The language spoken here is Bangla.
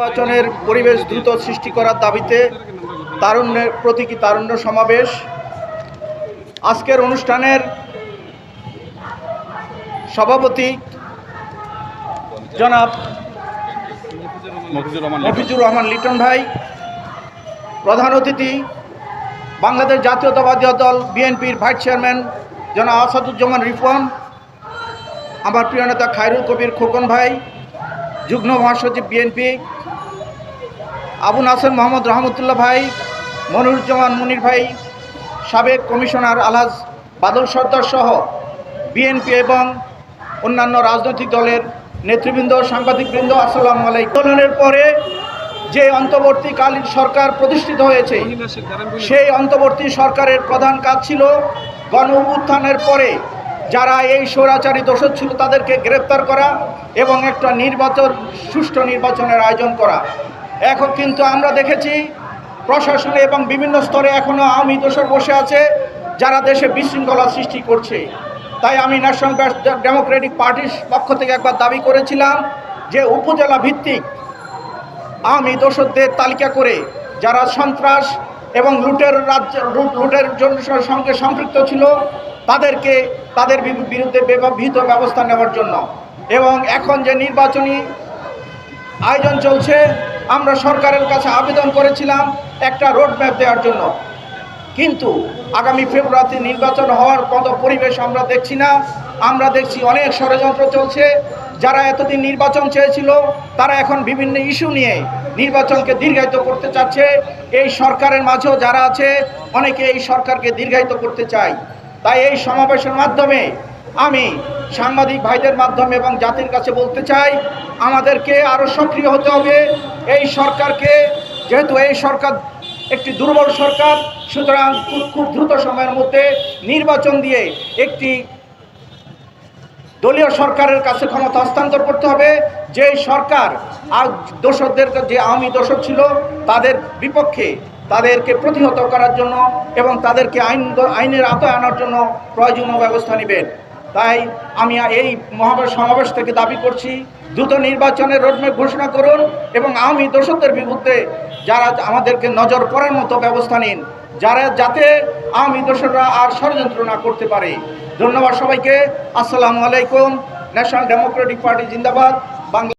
নির্বাচনের পরিবেশ দ্রুত সৃষ্টি করার দাবিতে তারুণ্যের প্রতীকী তারুণ্য সমাবেশ। আজকের অনুষ্ঠানের সভাপতি জনাব মফিজুর রহমান লিটন। ভাই প্রধান অতিথি বাংলাদেশ জাতীয়তাবাদী দল বিএনপির ভাইস চেয়ারম্যান জনাব আসাদুজ্জামান রিফন আমার প্রিয় নেতা খায়রুল কবির খোকন ভাই যুগ্ম মহাসচিব বিএনপি আবু নাসের মোহাম্মদ রহমতুল্লাহ ভাই, মনিরুজ্জামান মুনির ভাই, সাবেক কমিশনার আলহাজ বাদল সর্দার সহ বিএনপি এবং অন্যান্য রাজনৈতিক দলের নেতৃবৃন্দ, সাংবাদিকবৃন্দ, আসসালামু আলাইকুম। আন্দোলনের পরে যে অন্তর্বর্তীকালীন সরকার প্রতিষ্ঠিত হয়েছে, সেই অন্তর্বর্তী সরকারের প্রধান কাজ ছিল গণ উত্থানের পরে যারা এই স্বৈরাচারী দোষর ছিল তাদেরকে গ্রেপ্তার করা এবং একটা নির্বাচন, সুষ্ঠু নির্বাচনের আয়োজন করা। এখন কিন্তু আমরা দেখেছি প্রশাসনে এবং বিভিন্ন স্তরে এখনও আওয়ামী দোষর বসে আছে, যারা দেশে বিশৃঙ্খলা সৃষ্টি করছে। তাই আমি ন্যাশনাল ডেমোক্রেটিক পার্টির পক্ষ থেকে একবার দাবি করেছিলাম যে উপজেলা ভিত্তিক আওয়ামী দোষরদের তালিকা করে যারা সন্ত্রাস এবং লুটের রাজ্য লুট- লুটের জন্য সঙ্গে সম্পৃক্ত ছিল, তাদেরকে তাদের বিরুদ্ধে বিহিত ব্যবস্থা নেওয়ার জন্য। এবং এখন যে নির্বাচনী আয়োজন চলছে আমরা সরকারের কাছে আবেদন করেছিলাম একটা রোড ম্যাপ দেওয়ার জন্য। কিন্তু আগামী ফেব্রুয়ারিতে নির্বাচন হওয়ার মতো পরিবেশ আমরা দেখছি না। আমরা দেখছি অনেক ষড়যন্ত্র চলছে। যারা এতদিন নির্বাচন চেয়েছিল, তারা এখন বিভিন্ন ইস্যু নিয়ে নির্বাচনকে দীর্ঘায়িত করতে চাচ্ছে। এই সরকারের মাঝেও যারা আছে, অনেকে এই সরকারকে দীর্ঘায়িত করতে চায়। তাই এই সমাবেশের মাধ্যমে আমি সাংবাদিক ভাইদের মাধ্যমে এবং জাতির কাছে বলতে চাই, আমাদেরকে আরও সক্রিয় হতে হবে। এই সরকারকে, যেহেতু এই সরকার একটি দুর্বল সরকার, সুতরাং খুব খুব দ্রুত সময়ের মধ্যে নির্বাচন দিয়ে একটি দলীয় সরকারের কাছে ক্ষমতা হস্তান্তর করতে হবে। যে সরকার আর দোষরদের, যে আওয়ামী দোষক ছিল, তাদের বিপক্ষে তাদেরকে প্রতিহত করার জন্য এবং তাদেরকে আইন আইনের আওতায় আনার জন্য প্রয়োজনীয় ব্যবস্থা নেবেন। তাই আমি এই মহাবেশ সমাবেশ থেকে দাবি করছি, দ্রুত নির্বাচনের রোডম্যাপ ঘোষণা করুন এবং আওয়ামী দর্শকদের বিরুদ্ধে যারা আমাদেরকে নজর পড়ার মতো ব্যবস্থা নিন, যারা যাতে আওয়ামী দোষরা আর ষড়যন্ত্র না করতে পারে। ধন্যবাদ সবাইকে। আসসালামু আলাইকুম। ন্যাশনাল ডেমোক্রেটিক পার্টি জিন্দাবাদ। বাংলা